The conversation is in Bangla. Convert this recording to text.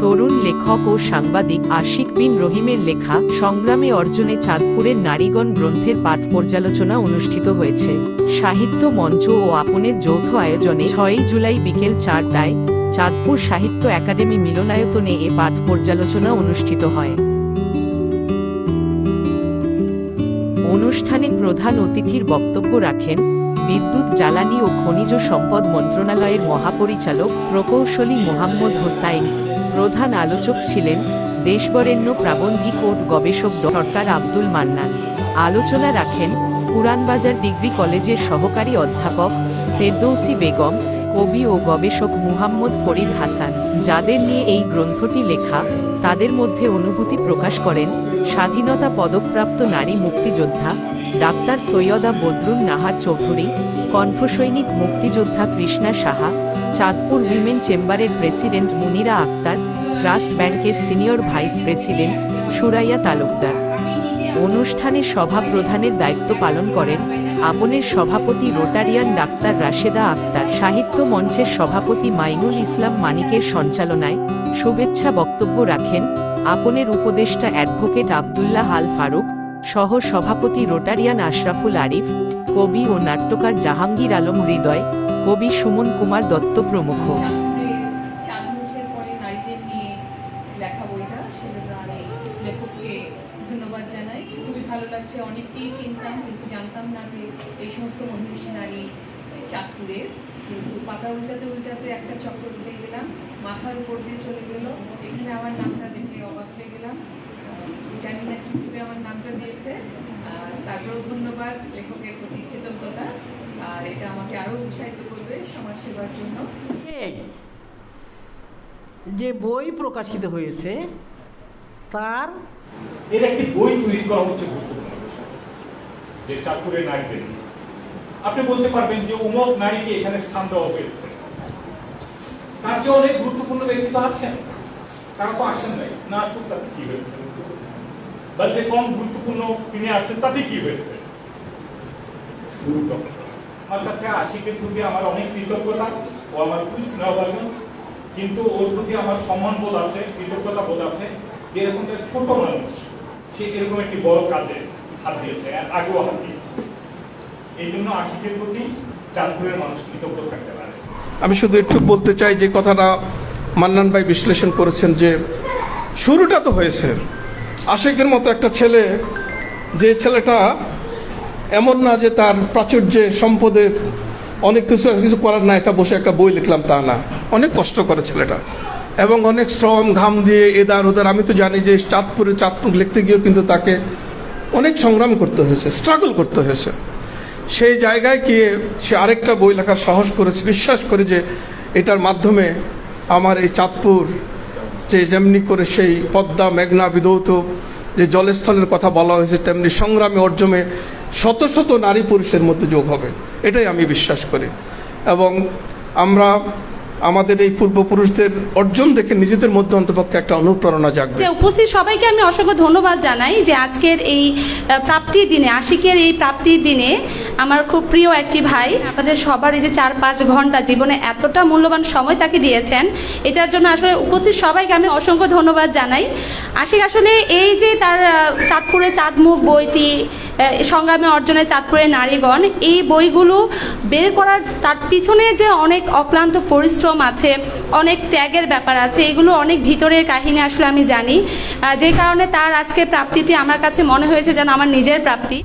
তরুণ লেখক ও সাংবাদিক আশিক বিন রহিমের লেখা সংগ্রামে অর্জনে চাঁদপুরের নারীগণ গ্রন্থের পাঠ পর্যালোচনা অনুষ্ঠিত হয়েছে। সাহিত্য মঞ্চ ও আপনের যৌথ আয়োজনে ছয়ই জুলাই বিকেল চারটায় চাঁদপুর সাহিত্য একাডেমি মিলনায়তনে এ পাঠ পর্যালোচনা অনুষ্ঠিত হয়। অনুষ্ঠানে প্রধান অতিথির বক্তব্য রাখেন বিদ্যুৎ, জ্বালানি ও খনিজ সম্পদ মন্ত্রণালয়ের মহাপরিচালক প্রকৌশলী মোহাম্মদ হোসাইন। প্রধান আলোচক ছিলেন দেশবরেণ্য প্রাবন্ধিক ও গবেষক সরকার আব্দুল মান্নান। আলোচনা রাখেন পুরানবাজার ডিগ্রি কলেজের সহকারী অধ্যাপক ফেরদৌসি বেগম, কবি ও গবেষক মুহাম্মদ ফরিদ হাসান। যাদের নিয়ে এই গ্রন্থটি লেখা, তাদের মধ্যে অনুভূতি প্রকাশ করেন স্বাধীনতা পদকপ্রাপ্ত নারী মুক্তিযোদ্ধা ডাক্তার সৈয়দা বদরুন নাহার চৌধুরী, কণ্ঠসৈনিক মুক্তিযোদ্ধা কৃষ্ণা সাহা, চাঁদপুর উইমেন চেম্বারের প্রেসিডেন্ট মুনিরা আক্তার ট্রাস্ট ব্যাংকের senior vice president Suraiya Talukdar. অনুষ্ঠানে সভা প্রধানের দায়িত্ব পালন করেন আপনের সভাপতি রোটারিয়ান ডাক্তার রাশেদা আক্তার। সাহিত্য মঞ্চের সভাপতি মাইনুল ইসলাম মানিকের সঞ্চালনায় শুভেচ্ছা বক্তব্য রাখেন আপনের উপদেষ্টা অ্যাডভোকেট আবদুল্লাহ আল ফারুক সহ সভাপতি রোটারিয়ান আশরাফুল আরিফ, কবি ও নাট্যকার জাহাঙ্গীর আলম হৃদয়, কবি সুমন কুমার দত্ত প্রমুখ। ধন্যবাদ জানাই। খুবই ভালো লাগছে। অনেককেই চিনতাম, কিন্তু জানতাম না যে এই সমস্ত মহিষী চাঁদপুরের কিন্তু পাতা উল্টাতে উল্টাতে একটা চক্র উঠে গেলাম, মাথার উপর দিয়ে চলে গেল। এখানে আমার নামটা দেখে অবাক হয়ে গেলাম। জানি না কীভাবে আমার নামটা দিয়েছে। তারপরেও ধন্যবাদ লেখকের প্রতি কৃতজ্ঞতা। আর এটা আমাকে আরও উৎসাহিত করবে সমাজ সেবার জন্য। যে বই প্রকাশিত হয়েছে তার এর একটি বই তৈরি করা হচ্ছে গুরুত্বপূর্ণ যে চাঁদপুরের নারীদের আপনি বলতে পারবেন যে উমক নারীকে এখানে স্থান দেওয়া হয়েছে। তার চেয়ে অনেক গুরুত্বপূর্ণ ব্যক্তি তো আছেন। তারা তো আসেন নাই। না তাতে কি হয়েছে? বা যে কম গুরুত্বপূর্ণ তিনি আসছেন তাতে কি হয়েছে? আমার কাছে আশিকের প্রতি আমার অনেক কৃতজ্ঞতা ও আমার খুবই স্নেহভাজন। কিন্তু ওর প্রতি আমার সম্মান বোধ আছে, কৃতজ্ঞতা বোধ আছে। একটা ছোট মানুষ, সে এরকম একটি বড় কাজে হাত দিয়েছে হাত দিয়েছে। এই জন্য আশিকের প্রতি চাঁদপুরের মানুষ কৃতজ্ঞ থাকতে পারে। আমি শুধু একটু বলতে চাই যে কথাটা মান্নান ভাই বিশ্লেষণ করেছেন যে শুরুটা তো হয়েছে। আশেকের মতো একটা ছেলে, যে ছেলেটা এমন না যে তার প্রাচুর্যে, সম্পদে অনেক কিছু কিছু করার না এটা বসে একটা বই লিখলাম তা না। অনেক কষ্ট করে ছেলেটা। এবং অনেক শ্রম, ঘাম দিয়ে এদার ওদার আমি তো জানি যে চাঁদপুরে চাঁদপুর লিখতে গিয়েও কিন্তু তাকে অনেক সংগ্রাম করতে হয়েছে স্ট্রাগল করতে হয়েছে। সেই জায়গায় গিয়ে সে আরেকটা বই লেখার সাহস করেছে, বিশ্বাস করে যে এটার মাধ্যমে আমার এই চাঁদপুর যে যেমনি করে সেই পদ্মা, মেঘনা বিধৌত যে জলস্থলের কথা বলা হয়েছে, তেমনি সংগ্রামে অর্জমে শত শত নারী পুরুষের মধ্যে যোগ হবে। এটাই আমি বিশ্বাস করি। এবং আমরা আমাদের এই পূর্বপুরুষদের অর্জন দেখে নিজেদের মধ্যে অন্তপক্ষে একটা অনুপ্রেরণা জাগবে। উপস্থিত সবাইকে আমি অসংখ্য ধন্যবাদ জানাই যে আজকের এই প্রাপ্তির দিনে আশিকের এই প্রাপ্তির দিনে আমার খুব প্রিয় একটি ভাই আমাদের সবার এই যে চার পাঁচ ঘণ্টা জীবনে এতটা মূল্যবান সময় তাকে দিয়েছেন এটার জন্য আসলে উপস্থিত সবাইকে আমি অসংখ্য ধন্যবাদ জানাই। আশিক আসলে এই যে তার আহ, চাঁদপুরের চাঁদমুখ বইটি সংগ্রামে অর্জনে চাঁদপুরের নারীগণ, এই বইগুলো বের করার, তার পিছনে যে অনেক অক্লান্ত পরিশ্রম আছে, অনেক ত্যাগের ব্যাপার আছে, এগুলো অনেক ভিতরের কাহিনী আসলে আমি জানি। যে কারণে তার আজকে প্রাপ্তিটি আমার কাছে মনে হয়েছে যেন আমার নিজের প্রাপ্তি।